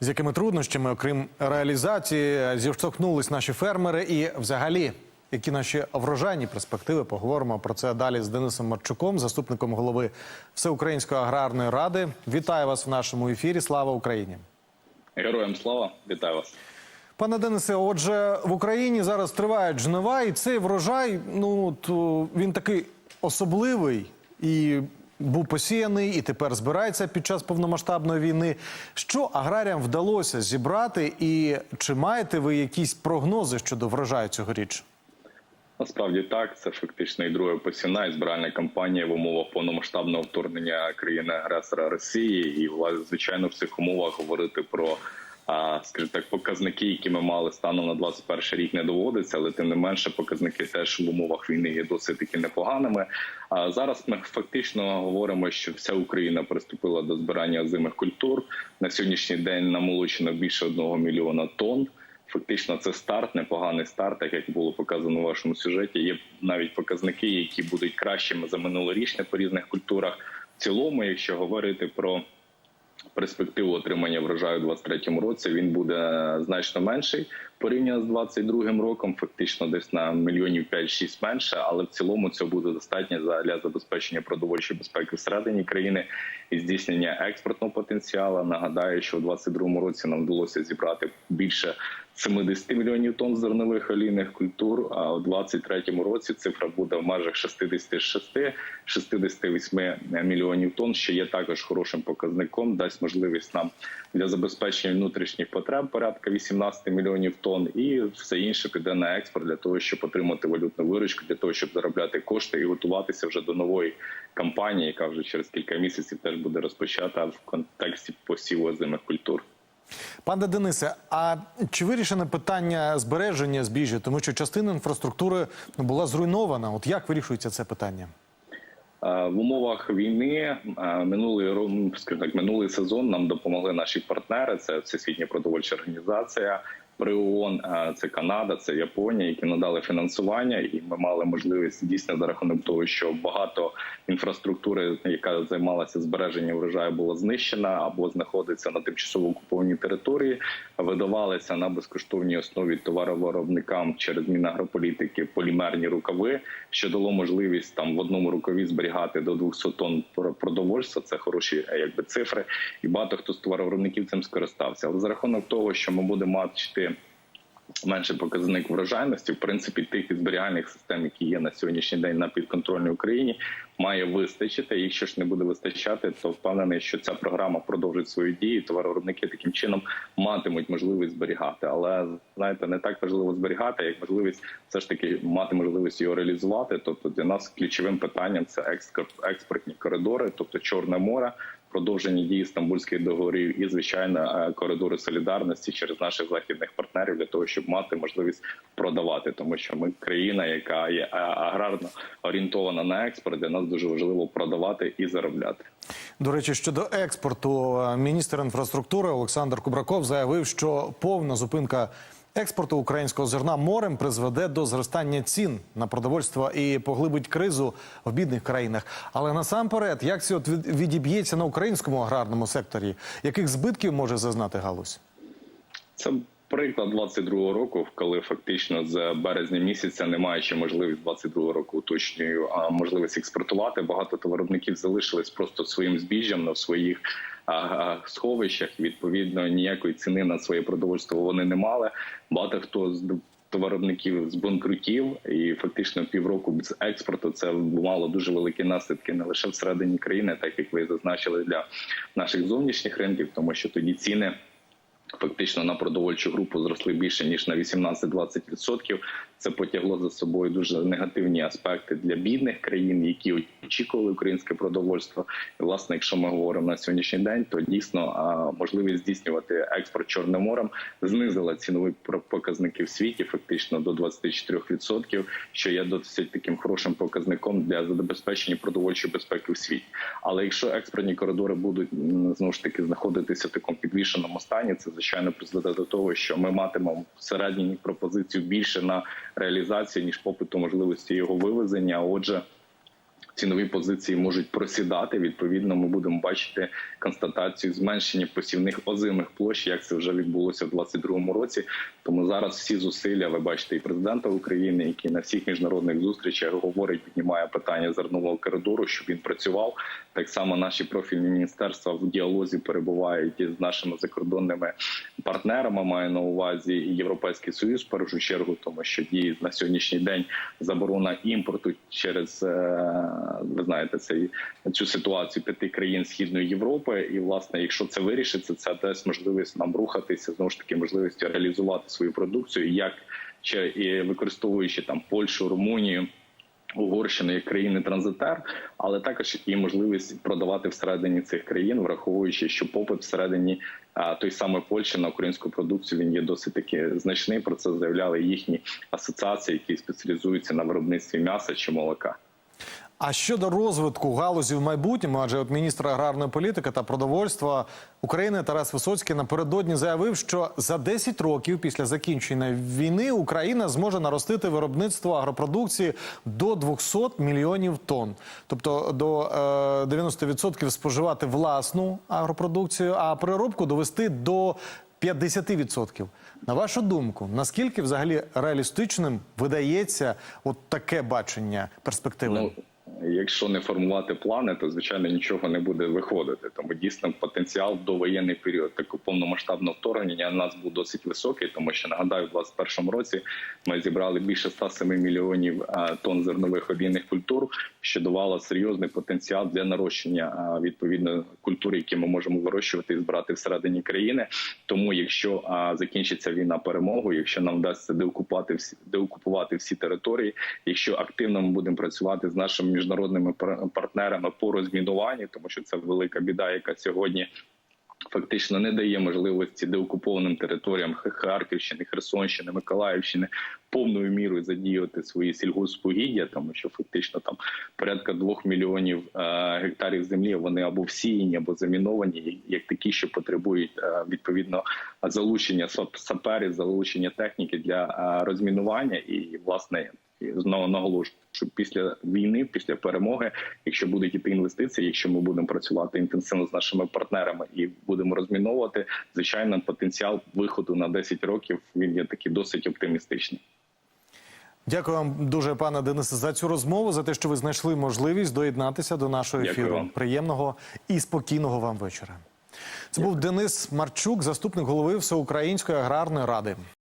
З якими труднощами, окрім реалізації, зіштовхнулись наші фермери і взагалі. Які наші врожайні перспективи? Поговоримо про це далі з Денисом Марчуком, заступником голови Всеукраїнської аграрної ради. Вітаю вас в нашому ефірі. Слава Україні! Героям слава, вітаю вас. Пане Денисе, отже, в Україні зараз тривають жнива, і цей врожай, ну то він такий особливий і був посіяний, і тепер збирається під час повномасштабної війни. Що аграріям вдалося зібрати, і чи маєте ви якісь прогнози щодо врожаю цьогоріч? Насправді так, це фактично і друга посівна і збиральна кампанія в умовах повномасштабного вторгнення країни-агресора Росії. І звичайно, в цих умовах говорити про скажімо так, показники, які ми мали станом на 21 рік, не доводиться, але тим не менше показники теж в умовах війни є досить таки непоганими. А зараз ми фактично говоримо, що вся Україна приступила до збирання озимих культур. На сьогоднішній день намолочено більше одного мільйона тонн. Фактично, це старт, непоганий старт, так як було показано в вашому сюжеті. Є навіть показники, які будуть кращими за минулорічне по різних культурах. В цілому, якщо говорити про перспективу отримання врожаю у 2023 році, він буде значно менший порівняно з 2022 роком. Фактично, десь на мільйонів 5-6 менше, але в цілому цього буде достатньо для забезпечення продовольчої безпеки всередині країни і здійснення експортного потенціалу. Нагадаю, що у 2022 році нам вдалося зібрати більше 70 мільйонів тонн зернових олійних культур. А у 2023 році цифра буде в межах 66-68 мільйонів тонн, що є також хорошим показником. Дасть можливість нам для забезпечення внутрішніх потреб порядка 18 мільйонів тонн, і все інше піде на експорт для того, щоб отримати валютну виручку, для того, щоб заробляти кошти і готуватися вже до нової кампанії, яка вже через кілька місяців теж буде розпочата в контексті посіву озимих культур. Пане Денисе, а чи вирішене питання збереження збіжжя, тому що частина інфраструктури була зруйнована? От як вирішується це питання? В умовах війни минулий так, минулий сезон нам допомогли наші партнери. Це Всесвітня продовольча організація. При ООН це Канада, це Японія, які надали фінансування, і ми мали можливість дійсно за рахунок того, що багато інфраструктури, яка займалася збереженням врожаю, була знищена або знаходиться на тимчасово окупованій території. Видавалися на безкоштовній основі товаровиробникам через Мінагрополітики полімерні рукави, що дало можливість там в одному рукаві зберігати до 200 тонн продовольства. Це хороші, якби цифри, і багато хто з товаровиробників цим скористався. Але за рахунок того, що ми будемо мати менше показник врожайності, в принципі, тих зберігальних систем, які є на сьогоднішній день на підконтрольній Україні, має вистачити. Якщо ж не буде вистачати, то впевнений, що ця програма продовжить свою дію. Товаровиробники таким чином матимуть можливість зберігати. Але знаєте, не так важливо зберігати, як можливість все ж таки мати можливість його реалізувати. Тобто для нас ключовим питанням це експорт, експортні коридори, тобто Чорне море. Продовження дії стамбульських договорів і звичайно коридори солідарності через наших західних партнерів для того, щоб мати можливість продавати, тому що ми країна, яка є аграрно орієнтована на експорт, для нас дуже важливо продавати і заробляти. До речі, щодо експорту, міністр інфраструктури Олександр Кубраков заявив, що повна зупинка. Експорту українського зерна морем призведе до зростання цін на продовольство і поглибить кризу в бідних країнах. Але насамперед, як це відіб'ється на українському аграрному секторі, яких збитків може зазнати галузь? Це приклад 22-го року, коли фактично з березня місяця, не маючи можливість 22-го року уточнюю, а можливість експортувати, багато товаровиробників залишились просто своїм збіжжям на своїх сховищах. Відповідно, ніякої ціни на своє продовольство вони не мали. Багато хто з товаровиробників збанкрутів, і фактично півроку без експорту це мало дуже великі наслідки не лише всередині країни, так як ви зазначили для наших зовнішніх ринків, тому що тоді ціни. Фактично на продовольчу групу зросли більше ніж на 18-20%. Це потягло за собою дуже негативні аспекти для бідних країн, які очікували українське продовольство. І, власне, якщо ми говоримо на сьогоднішній день, то дійсно можливість здійснювати експорт Чорним морем знизила цінові показники в світі, фактично до 24%, що є досить таким хорошим показником для забезпечення продовольчої безпеки в світі. Але якщо експортні коридори будуть знову ж таки знаходитися в такому підвішеному стані, це звичайно призведе до того, що ми матимемо всередині пропозицію більше на реалізацію ніж попиту можливості його вивезення. Отже, цінові позиції можуть просідати. Відповідно, ми будемо бачити констатацію зменшення посівних озимих площ, як це вже відбулося в 2022 році. Тому зараз всі зусилля ви бачите і президента України, який на всіх міжнародних зустрічах говорить, піднімає питання зернового коридору, щоб він працював. Так само наші профільні міністерства в діалозі перебувають із нашими закордонними партнерами. Маю на увазі і Європейський Союз в першу чергу, тому що діє на сьогоднішній день заборона імпорту через е, ви знаєте цей цю ситуацію п'яти країн східної Європи. І власне, якщо це вирішиться, це дасть можливість нам рухатися знову ж таки можливості реалізувати свою продукцію, як ще і використовуючи там Польщу, Румунію. Угорщини як країни транзитер, але також і можливість продавати всередині цих країн, враховуючи, що попит всередині той самої Польщі на українську продукцію він є досить таки значний. Про це заявляли їхні асоціації, які спеціалізуються на виробництві м'яса чи молока. А щодо розвитку галузі в майбутньому, адже от міністр аграрної політики та продовольства України Тарас Висоцький напередодні заявив, що за 10 років після закінчення війни Україна зможе наростити виробництво агропродукції до 200 мільйонів тонн, тобто до е, 90% споживати власну агропродукцію, а переробку довести до 50%. На вашу думку, наскільки взагалі реалістичним видається от таке бачення перспективи? Якщо не формувати плани, то звичайно нічого не буде виходити. Тому дійсно потенціал в довоєнний період такого повномасштабного вторгнення у нас був досить високий, тому що нагадаю, в 2021 році ми зібрали більше 107 мільйонів а, тонн зернових олійних культур, що давало серйозний потенціал для нарощення відповідно культур, які ми можемо вирощувати і збирати всередині країни. Тому, якщо закінчиться війна перемогою, якщо нам вдасться деокупувати всі деокупувати всі території, якщо активно ми будемо працювати з нашими міжнародними пар- партнерами по розмінуванню, тому що це велика біда, яка сьогодні. Фактично не дає можливості деокупованим територіям Харківщини, Херсонщини, Миколаївщини повною мірою задіяти свої сільгоспугіддя, тому що фактично там порядка двох мільйонів е, гектарів землі вони або всіяні, або заміновані, як такі, що потребують е, відповідно залучення сап- саперів, залучення техніки для е, розмінування і власне. І знову наголошую, що після війни, після перемоги, якщо будуть іти інвестиції, якщо ми будемо працювати інтенсивно з нашими партнерами і будемо розміновувати, звичайно, потенціал виходу на 10 років він є такий досить оптимістичний. Дякую вам дуже, пане Денисе, за цю розмову, за те, що ви знайшли можливість доєднатися до нашого Дякую ефіру. вам. Приємного і спокійного вам вечора. Це був Денис Марчук, заступник голови Всеукраїнської аграрної ради.